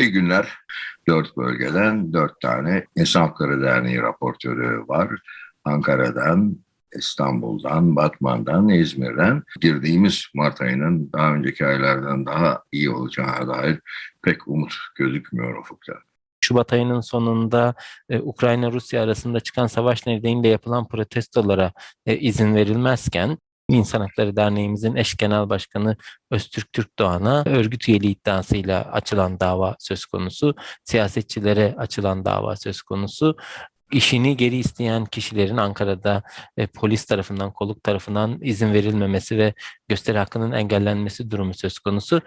İyi günler. Dört bölgeden dört tane İnsan Hakları Derneği raportörü var. Ankara'dan, İstanbul'dan, Batman'dan, İzmir'den girdiğimiz Mart ayının daha önceki aylardan daha iyi olacağına dair pek umut gözükmüyor ufukta. Şubat ayının sonunda e, Ukrayna-Rusya arasında çıkan savaş nedeniyle yapılan protestolara e, izin verilmezken İnsan Hakları Derneğimizin eş genel başkanı Öztürk Türkdoğan'a örgüt üyeliği iddiasıyla açılan dava söz konusu, siyasetçilere açılan dava söz konusu. İşini geri isteyen kişilerin Ankara'da e, polis tarafından, kolluk tarafından izin verilmemesi ve gösteri hakkının engellenmesi durumu söz konusu.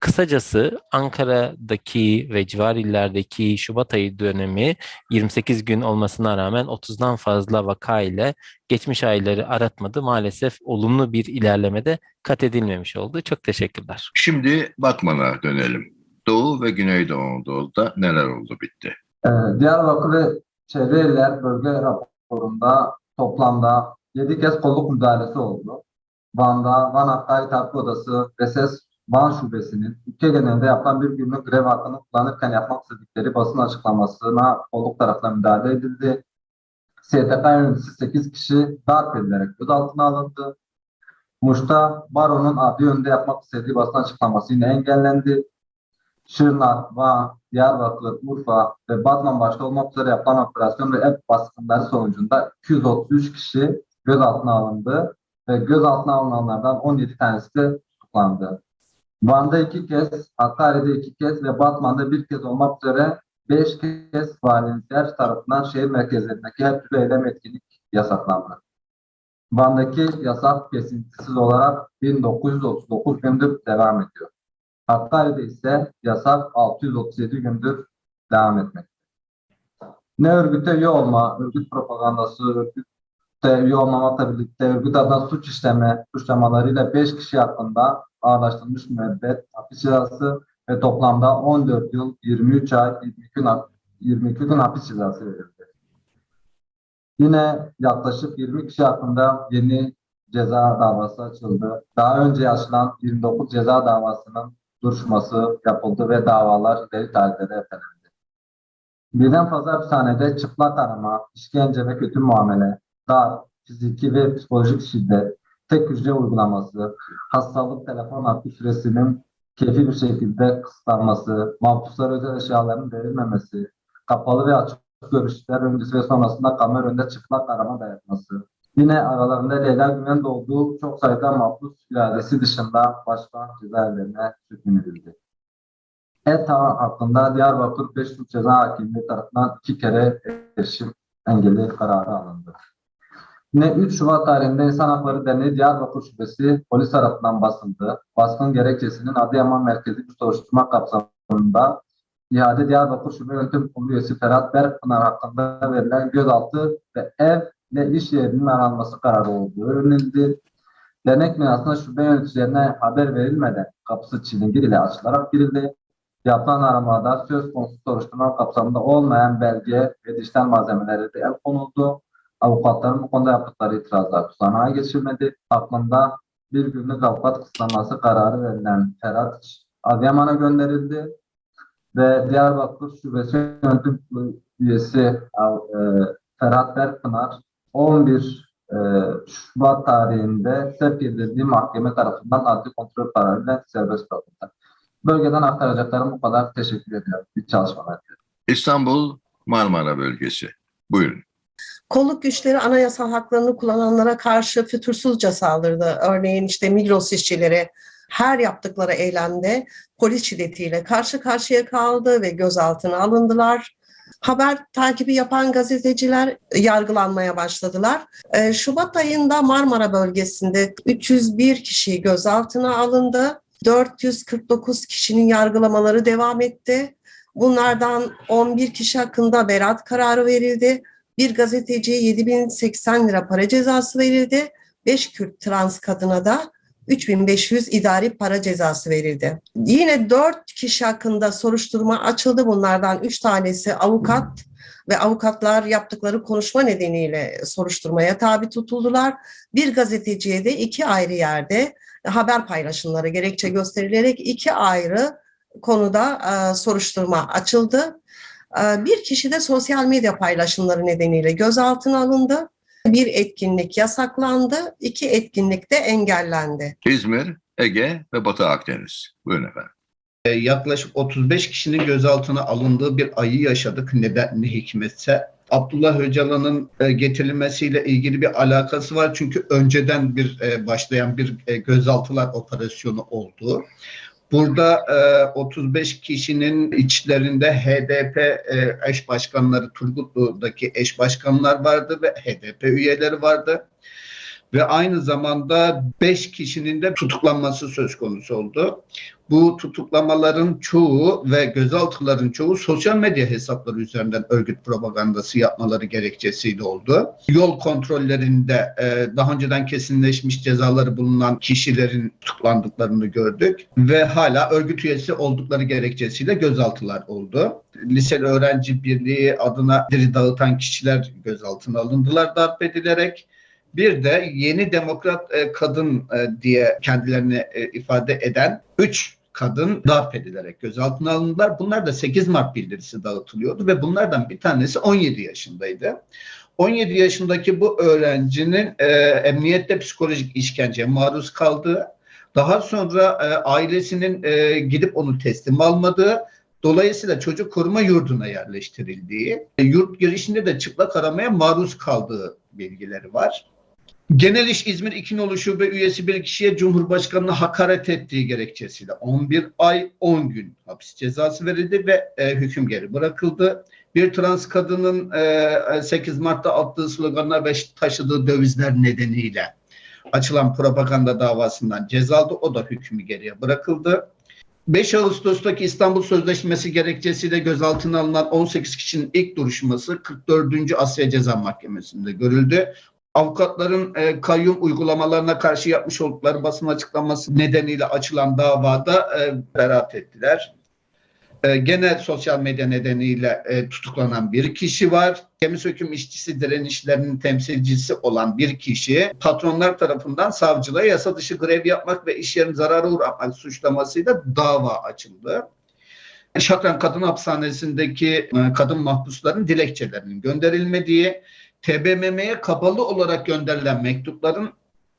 Kısacası Ankara'daki ve civar illerdeki Şubat ayı dönemi 28 gün olmasına rağmen 30'dan fazla vaka ile geçmiş ayları aratmadı. Maalesef olumlu bir ilerlemede kat edilmemiş oldu. Çok teşekkürler. Şimdi Batman'a dönelim. Doğu ve Güneydoğu Anadolu'da neler oldu bitti? Ee, Diyarbakır ve Çevre İller Bölge raporunda toplamda 7 kez kolluk müdahalesi oldu. Van'da, Van Hakkari Tatlı Odası ve SES Van Şubesi'nin ülke genelinde yapılan bir günlük grev hakkını kullanırken yapmak istedikleri basın açıklamasına kolluk tarafından müdahale edildi. STK yöneticisi 8 kişi darp edilerek gözaltına alındı. Muş'ta Baro'nun adli yönde yapmak istediği basın açıklaması yine engellendi. Şırnak, Van, Diyarbakır, Urfa ve Batman başta olmak üzere yapılan operasyon ve ev baskınları sonucunda 233 kişi gözaltına alındı ve gözaltına alınanlardan 17 tanesi de tutuklandı. Van'da iki kez, Hakkari'de iki kez ve Batman'da bir kez olmak üzere beş kez valilikler tarafından şehir merkezlerindeki her türlü eylem etkinlik yasaklandı. Van'daki yasak kesintisiz olarak 1939 gündür devam ediyor. Hakkari'de ise yasak 637 gündür devam etmekte. Ne örgüte üye olma, örgüt propagandası, örgüte üye olmamakla birlikte örgüt adına suç işleme suçlamalarıyla 5 kişi hakkında ağırlaştırılmış müebbet hapis cezası ve toplamda 14 yıl 23 ay 22 gün, 22 gün hapis cezası verildi. Yine yaklaşık 20 kişi hakkında yeni ceza davası açıldı. Daha önce açılan 29 ceza davasının duruşması yapıldı ve davalar ileri tarihlere ertelendi. Birden fazla hapishanede çıplak arama, işkence ve kötü muamele, darp, fiziki ve psikolojik şiddet, tek hücre uygulaması, hastalık telefon hakkı süresinin keyfi bir şekilde kısıtlanması, mahpuslara özel eşyaların verilmemesi, kapalı ve açık görüşler öncesi ve sonrasında kamera önünde çıplak arama dayatması, Yine aralarında Leyla Güven de olduğu çok sayıda mahpus iradesi dışında başka cezaevlerine sürgün edildi. ETA hakkında Diyarbakır 5 suç ceza hakimliği tarafından iki kere erişim engeli kararı alındı. Yine 3 Şubat tarihinde İnsan Hakları Derneği Diyarbakır Şubesi polis tarafından basıldı. Baskın gerekçesinin Adıyaman Merkezi bir soruşturma kapsamında İade Diyarbakır Şube Yönetim Kurulu üyesi Ferhat Berkpınar hakkında verilen gözaltı ve ev ve iş yerinin aranması kararı olduğu öğrenildi. Dernek binasına şube yöneticilerine haber verilmeden kapısı çilingir ile açılarak girildi. Yapılan aramada söz konusu soruşturma kapsamında olmayan belge ve dijital malzemelere de el konuldu. Avukatların bu konuda yaptıkları itirazlar tutanağa geçilmedi. Hakkında bir günlük avukat kısıtlaması kararı verilen Ferhat Adıyaman'a gönderildi. Ve Diyarbakır Şubesi Yönetim Kurulu üyesi e, Ferhat Berkpınar 11 e, Şubat tarihinde sevk edildiği mahkeme tarafından adli kontrol kararıyla serbest bırakıldı. Bölgeden aktaracaklarım bu kadar. Teşekkür ediyorum. Bir çalışmalar. İstanbul Marmara bölgesi. Buyurun. Kolluk güçleri anayasal haklarını kullananlara karşı fütursuzca saldırdı. Örneğin işte Migros işçileri her yaptıkları eylemde polis şiddetiyle karşı karşıya kaldı ve gözaltına alındılar. Haber takibi yapan gazeteciler yargılanmaya başladılar. Ee, Şubat ayında Marmara bölgesinde 301 kişi gözaltına alındı. 449 kişinin yargılamaları devam etti. Bunlardan 11 kişi hakkında beraat kararı verildi. Bir gazeteciye 7080 lira para cezası verildi. 5 Kürt trans kadına da 3500 idari para cezası verildi. Yine 4 kişi hakkında soruşturma açıldı. Bunlardan 3 tanesi avukat ve avukatlar yaptıkları konuşma nedeniyle soruşturmaya tabi tutuldular. Bir gazeteciye de iki ayrı yerde haber paylaşımları gerekçe gösterilerek iki ayrı konuda e, soruşturma açıldı. E, bir kişi de sosyal medya paylaşımları nedeniyle gözaltına alındı. Bir etkinlik yasaklandı, iki etkinlik de engellendi. İzmir, Ege ve Batı Akdeniz. Buyurun efendim. E, yaklaşık 35 kişinin gözaltına alındığı bir ayı yaşadık neden ne hikmetse. Abdullah Öcalan'ın e, getirilmesiyle ilgili bir alakası var çünkü önceden bir e, başlayan bir e, gözaltılar operasyonu oldu. Burada e, 35 kişinin içlerinde HDP e, eş başkanları, Turgutlu'daki eş başkanlar vardı ve HDP üyeleri vardı. Ve aynı zamanda 5 kişinin de tutuklanması söz konusu oldu. Bu tutuklamaların çoğu ve gözaltıların çoğu sosyal medya hesapları üzerinden örgüt propagandası yapmaları gerekçesiyle oldu. Yol kontrollerinde e, daha önceden kesinleşmiş cezaları bulunan kişilerin tutuklandıklarını gördük ve hala örgüt üyesi oldukları gerekçesiyle gözaltılar oldu. Liseli Öğrenci Birliği adına diri dağıtan kişiler gözaltına alındılar darp edilerek. Bir de yeni demokrat e, kadın e, diye kendilerini e, ifade eden üç kadın darp edilerek gözaltına alındılar. Bunlar da 8 Mart bildirisi dağıtılıyordu ve bunlardan bir tanesi 17 yaşındaydı. 17 yaşındaki bu öğrencinin e, emniyette psikolojik işkenceye maruz kaldığı, daha sonra e, ailesinin e, gidip onu teslim almadığı, dolayısıyla çocuk koruma yurduna yerleştirildiği, e, yurt girişinde de çıplak aramaya maruz kaldığı bilgileri var. Genel İş İzmir İkinoğlu Şube üyesi bir kişiye Cumhurbaşkanı'na hakaret ettiği gerekçesiyle 11 ay 10 gün hapis cezası verildi ve e, hüküm geri bırakıldı. Bir trans kadının e, 8 Mart'ta attığı sloganlar ve taşıdığı dövizler nedeniyle açılan propaganda davasından ceza aldı. O da hükmü geriye bırakıldı. 5 Ağustos'taki İstanbul Sözleşmesi gerekçesiyle gözaltına alınan 18 kişinin ilk duruşması 44. Asya Ceza Mahkemesi'nde görüldü avukatların e, kayyum uygulamalarına karşı yapmış oldukları basın açıklaması nedeniyle açılan davada e, beraat ettiler. E, gene sosyal medya nedeniyle e, tutuklanan bir kişi var. Gemi söküm işçisi direnişlerinin temsilcisi olan bir kişi patronlar tarafından savcılığa yasa dışı grev yapmak ve iş yerine zarara uğratmak suçlamasıyla dava açıldı. Şakran Kadın Hapishanesi'ndeki e, kadın mahpusların dilekçelerinin gönderilmediği, TBMM'ye kapalı olarak gönderilen mektupların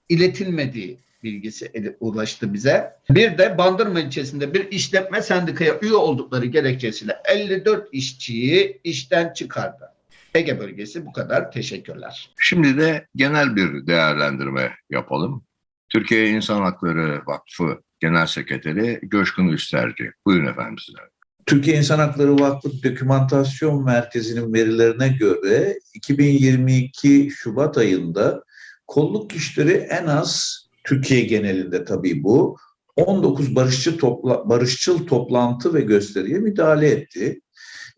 iletilmediği bilgisi ulaştı bize. Bir de Bandırma ilçesinde bir işletme sendikaya üye oldukları gerekçesiyle 54 işçiyi işten çıkardı. Ege bölgesi bu kadar. Teşekkürler. Şimdi de genel bir değerlendirme yapalım. Türkiye İnsan Hakları Vakfı Genel Sekreteri Coşkun Üsterci. Buyurun efendim size. Türkiye İnsan Hakları Vakfı Dokümantasyon Merkezi'nin verilerine göre 2022 Şubat ayında kolluk güçleri en az Türkiye genelinde tabii bu 19 barışçı topla, barışçıl toplantı ve gösteriye müdahale etti.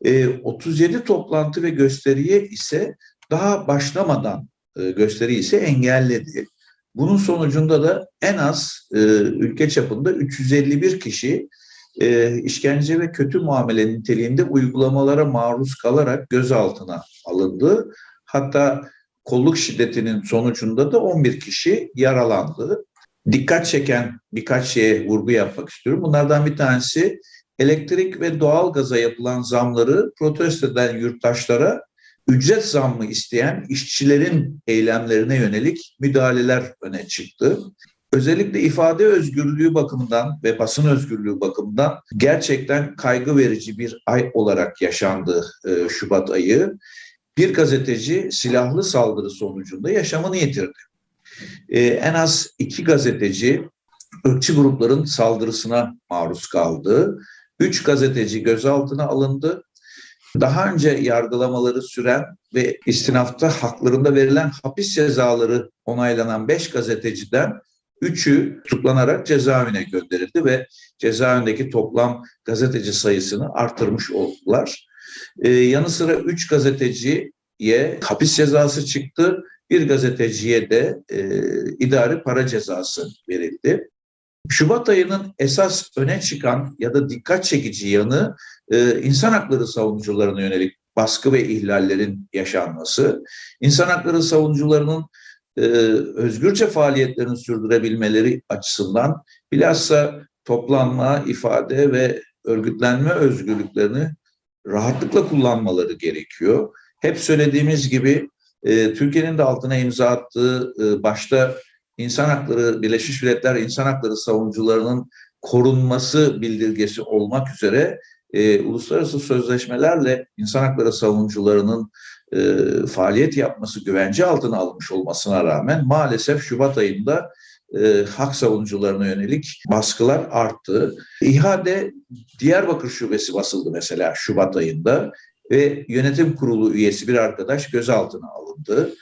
Ee, 37 toplantı ve gösteriye ise daha başlamadan e, gösteri ise engelledi. Bunun sonucunda da en az e, ülke çapında 351 kişi e, işkence ve kötü muamele niteliğinde uygulamalara maruz kalarak gözaltına alındı. Hatta kolluk şiddetinin sonucunda da 11 kişi yaralandı. Dikkat çeken birkaç şeye vurgu yapmak istiyorum. Bunlardan bir tanesi elektrik ve doğal gaza yapılan zamları protesto eden yurttaşlara ücret zammı isteyen işçilerin eylemlerine yönelik müdahaleler öne çıktı. Özellikle ifade özgürlüğü bakımından ve basın özgürlüğü bakımından gerçekten kaygı verici bir ay olarak yaşandı e, Şubat ayı. Bir gazeteci silahlı saldırı sonucunda yaşamını yitirdi. E, en az iki gazeteci ırkçı grupların saldırısına maruz kaldı. Üç gazeteci gözaltına alındı. Daha önce yargılamaları süren ve istinafta haklarında verilen hapis cezaları onaylanan beş gazeteciden Üçü tutuklanarak cezaevine gönderildi ve cezaevindeki toplam gazeteci sayısını artırmış oldular. Ee, yanı sıra üç gazeteciye hapis cezası çıktı. Bir gazeteciye de e, idari para cezası verildi. Şubat ayının esas öne çıkan ya da dikkat çekici yanı e, insan hakları savunucularına yönelik baskı ve ihlallerin yaşanması. İnsan hakları savunucularının e, özgürce faaliyetlerini sürdürebilmeleri açısından bilhassa toplanma, ifade ve örgütlenme özgürlüklerini rahatlıkla kullanmaları gerekiyor. Hep söylediğimiz gibi e, Türkiye'nin de altına imza attığı e, başta insan hakları, Birleşmiş Milletler insan hakları savunucularının korunması bildirgesi olmak üzere e, uluslararası sözleşmelerle insan hakları savunucularının e, faaliyet yapması güvence altına alınmış olmasına rağmen maalesef Şubat ayında e, hak savunucularına yönelik baskılar arttı. İHA'de Diyarbakır Şubesi basıldı mesela Şubat ayında ve yönetim kurulu üyesi bir arkadaş gözaltına alındı.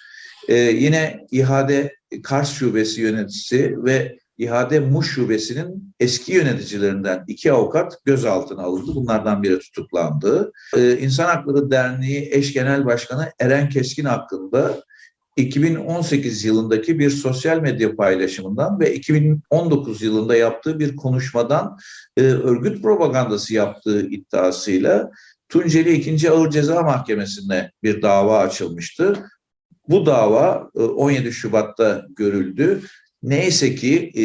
Ee, yine İHA'de Kars Şubesi yöneticisi ve İHA'de Muş Şubesi'nin eski yöneticilerinden iki avukat gözaltına alındı. Bunlardan biri tutuklandı. Ee, İnsan Hakları Derneği eş genel başkanı Eren Keskin hakkında 2018 yılındaki bir sosyal medya paylaşımından ve 2019 yılında yaptığı bir konuşmadan e, örgüt propagandası yaptığı iddiasıyla Tunceli 2. Ağır Ceza Mahkemesi'ne bir dava açılmıştı. Bu dava e, 17 Şubat'ta görüldü. Neyse ki e,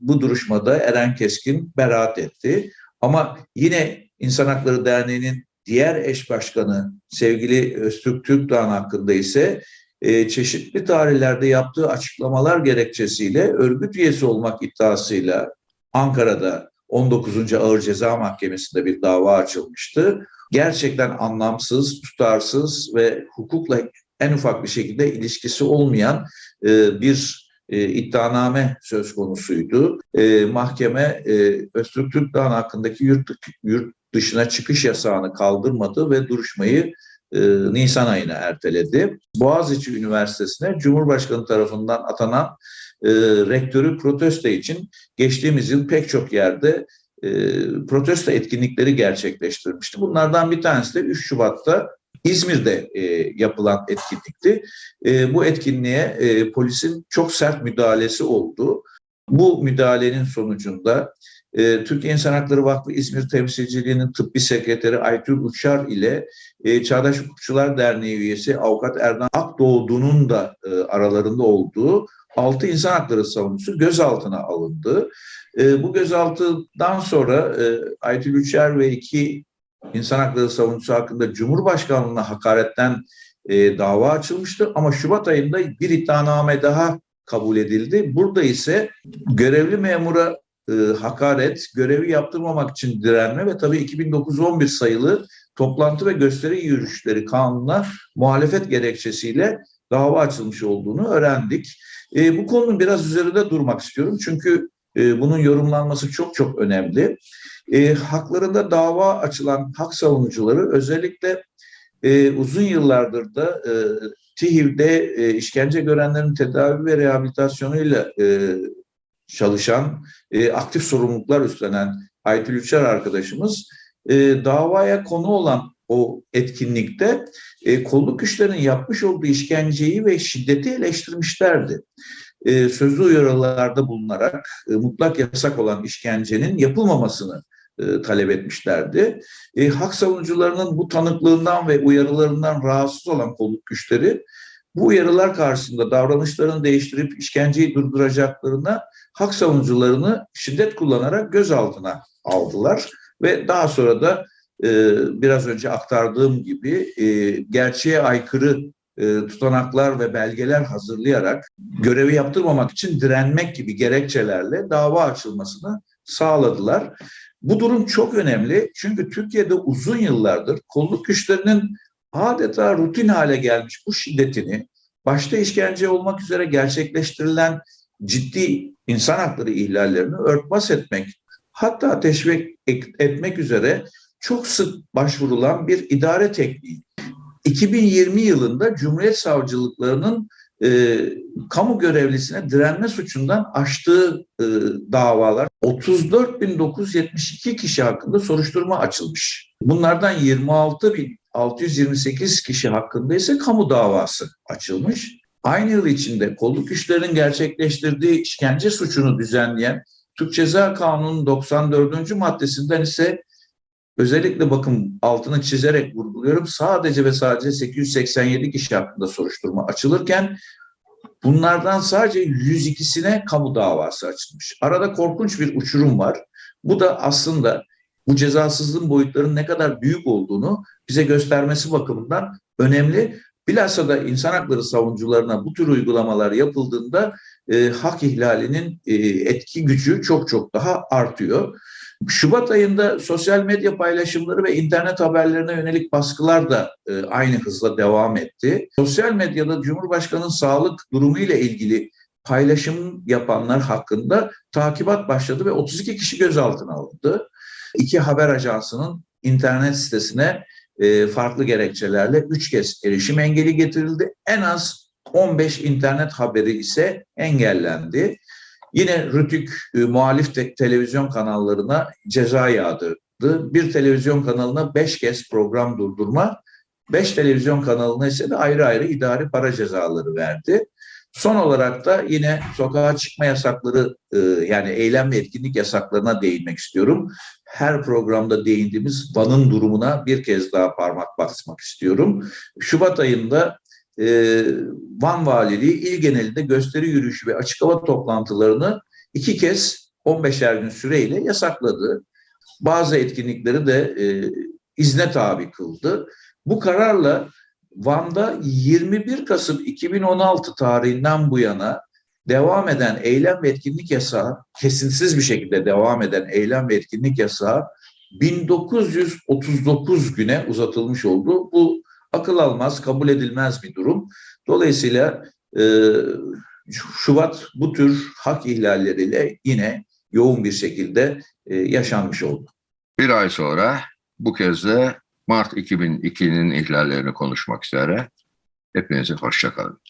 bu duruşmada Eren Keskin beraat etti. Ama yine İnsan Hakları Derneği'nin diğer eş başkanı sevgili Öztürk Türkdağ hakkında ise e, çeşitli tarihlerde yaptığı açıklamalar gerekçesiyle örgüt üyesi olmak iddiasıyla Ankara'da 19. Ağır Ceza Mahkemesi'nde bir dava açılmıştı. Gerçekten anlamsız, tutarsız ve hukukla en ufak bir şekilde ilişkisi olmayan e, bir e, iddianame söz konusuydu. E, mahkeme e, Öztürk Türkdağ hakkındaki yurt, yurt dışına çıkış yasağını kaldırmadı ve duruşmayı e, Nisan ayına erteledi. Boğaziçi Üniversitesi'ne Cumhurbaşkanı tarafından atanan e, rektörü protesto için geçtiğimiz yıl pek çok yerde e, protesto etkinlikleri gerçekleştirmişti. Bunlardan bir tanesi de 3 Şubat'ta İzmir'de e, yapılan etkinlikti. E, bu etkinliğe e, polisin çok sert müdahalesi oldu. Bu müdahalenin sonucunda e, Türkiye İnsan Hakları Vakfı İzmir Temsilciliği'nin tıbbi sekreteri Aytül Uçar ile e, Çağdaş Hukukçular Derneği üyesi avukat Erdan Akdoğdu'nun da e, aralarında olduğu 6 insan hakları savunucusu gözaltına alındı. E, bu gözaltıdan sonra e, Aytül Uçar ve iki insan hakları savunucusu hakkında Cumhurbaşkanlığına hakaretten e, dava açılmıştı. Ama Şubat ayında bir iddianame daha kabul edildi. Burada ise görevli memura e, hakaret, görevi yaptırmamak için direnme ve tabii 2009-11 sayılı toplantı ve gösteri yürüyüşleri kanununa muhalefet gerekçesiyle dava açılmış olduğunu öğrendik. E, bu konunun biraz üzerinde durmak istiyorum çünkü e, bunun yorumlanması çok çok önemli. E, haklarında dava açılan hak savunucuları özellikle e, uzun yıllardır da e, TİHİV'de e, işkence görenlerin tedavi ve rehabilitasyonuyla e, çalışan, e, aktif sorumluluklar üstlenen Aytül Üçer arkadaşımız e, davaya konu olan o etkinlikte e, kolluk güçlerinin yapmış olduğu işkenceyi ve şiddeti eleştirmişlerdi. E, sözlü uyarılarda bulunarak e, mutlak yasak olan işkencenin yapılmamasını e, talep etmişlerdi. E, hak savunucularının bu tanıklığından ve uyarılarından rahatsız olan kolluk güçleri bu uyarılar karşısında davranışlarını değiştirip işkenceyi durduracaklarına hak savunucularını şiddet kullanarak gözaltına aldılar ve daha sonra da e, biraz önce aktardığım gibi e, gerçeğe aykırı e, tutanaklar ve belgeler hazırlayarak görevi yaptırmamak için direnmek gibi gerekçelerle dava açılmasını sağladılar. Bu durum çok önemli çünkü Türkiye'de uzun yıllardır kolluk güçlerinin adeta rutin hale gelmiş bu şiddetini başta işkence olmak üzere gerçekleştirilen ciddi insan hakları ihlallerini örtbas etmek hatta teşvik etmek üzere çok sık başvurulan bir idare tekniği. 2020 yılında Cumhuriyet Savcılıklarının e, kamu görevlisine direnme suçundan açtığı e, davalar 34.972 kişi hakkında soruşturma açılmış. Bunlardan 26.628 kişi hakkında ise kamu davası açılmış. Aynı yıl içinde kolluk güçlerinin gerçekleştirdiği işkence suçunu düzenleyen Türk Ceza Kanunu'nun 94. maddesinden ise özellikle bakın altını çizerek vurguluyorum sadece ve sadece 887 kişi hakkında soruşturma açılırken bunlardan sadece 102'sine kamu davası açılmış. Arada korkunç bir uçurum var. Bu da aslında bu cezasızlığın boyutlarının ne kadar büyük olduğunu bize göstermesi bakımından önemli. Bilhassa da insan hakları savunucularına bu tür uygulamalar yapıldığında e, hak ihlalinin e, etki gücü çok çok daha artıyor. Şubat ayında sosyal medya paylaşımları ve internet haberlerine yönelik baskılar da e, aynı hızla devam etti. Sosyal medyada Cumhurbaşkanı'nın sağlık durumu ile ilgili paylaşım yapanlar hakkında takibat başladı ve 32 kişi gözaltına alındı. İki haber ajansının internet sitesine e, farklı gerekçelerle üç kez erişim engeli getirildi. En az 15 internet haberi ise engellendi. Yine Rütük e, muhalif te- televizyon kanallarına ceza yağdırdı. Bir televizyon kanalına beş kez program durdurma, beş televizyon kanalına ise de ayrı ayrı idari para cezaları verdi. Son olarak da yine sokağa çıkma yasakları e, yani eylem ve etkinlik yasaklarına değinmek istiyorum. Her programda değindiğimiz Van'ın durumuna bir kez daha parmak basmak istiyorum. Şubat ayında e, Van Valiliği il genelinde gösteri yürüyüşü ve açık hava toplantılarını iki kez 15'er gün süreyle yasakladı. Bazı etkinlikleri de e, izne tabi kıldı. Bu kararla Van'da 21 Kasım 2016 tarihinden bu yana devam eden eylem ve etkinlik yasağı, kesintisiz bir şekilde devam eden eylem ve etkinlik yasağı 1939 güne uzatılmış oldu. Bu akıl almaz, kabul edilmez bir durum. Dolayısıyla e, Şubat bu tür hak ihlalleriyle yine yoğun bir şekilde e, yaşanmış oldu. Bir ay sonra bu kez de Mart 2002'nin ihlallerini konuşmak üzere. Hepinize hoşçakalın.